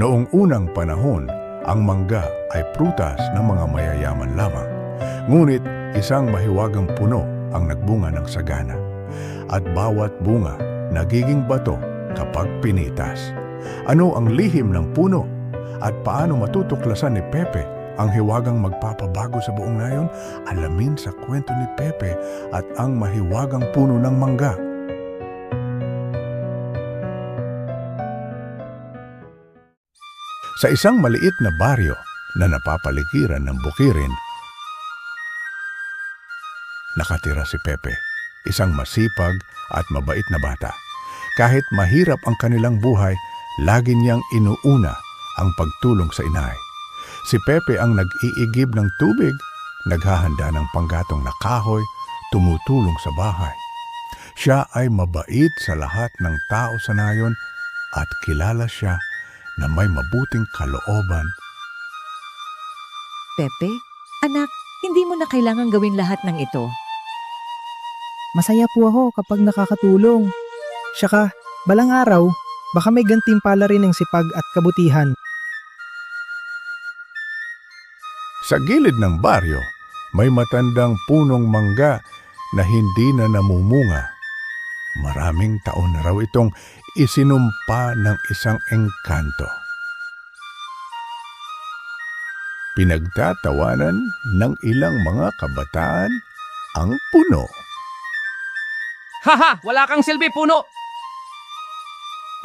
Noong unang panahon, ang mangga ay prutas ng mga mayayaman lamang. Ngunit isang mahiwagang puno ang nagbunga ng sagana. At bawat bunga nagiging bato kapag pinitas. Ano ang lihim ng puno? At paano matutuklasan ni Pepe ang hiwagang magpapabago sa buong nayon? Alamin sa kwento ni Pepe at ang mahiwagang puno ng mangga. Sa isang maliit na baryo na napapaligiran ng bukirin, nakatira si Pepe, isang masipag at mabait na bata. Kahit mahirap ang kanilang buhay, lagi niyang inuuna ang pagtulong sa inay. Si Pepe ang nag-iigib ng tubig, naghahanda ng panggatong na kahoy, tumutulong sa bahay. Siya ay mabait sa lahat ng tao sa nayon at kilala siya na may mabuting kalooban Pepe, anak, hindi mo na kailangan gawin lahat ng ito. Masaya po ako kapag nakakatulong. Saka, balang araw, baka may gantimpala rin ng sipag at kabutihan. Sa gilid ng baryo, may matandang punong mangga na hindi na namumunga. Maraming taon na raw itong isinumpa ng isang engkanto. Pinagtatawanan ng ilang mga kabataan ang puno. Haha! Wala kang silbi, puno!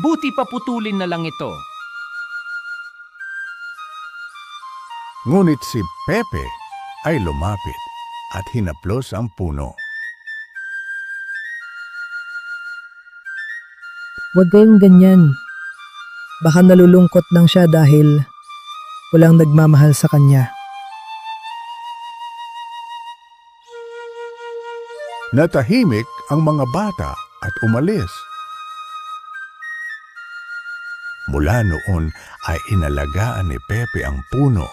Buti pa putulin na lang ito. Ngunit si Pepe ay lumapit at hinaplos ang puno. Huwag kayong ganyan. Baka nalulungkot lang siya dahil walang nagmamahal sa kanya. Natahimik ang mga bata at umalis. Mula noon ay inalagaan ni Pepe ang puno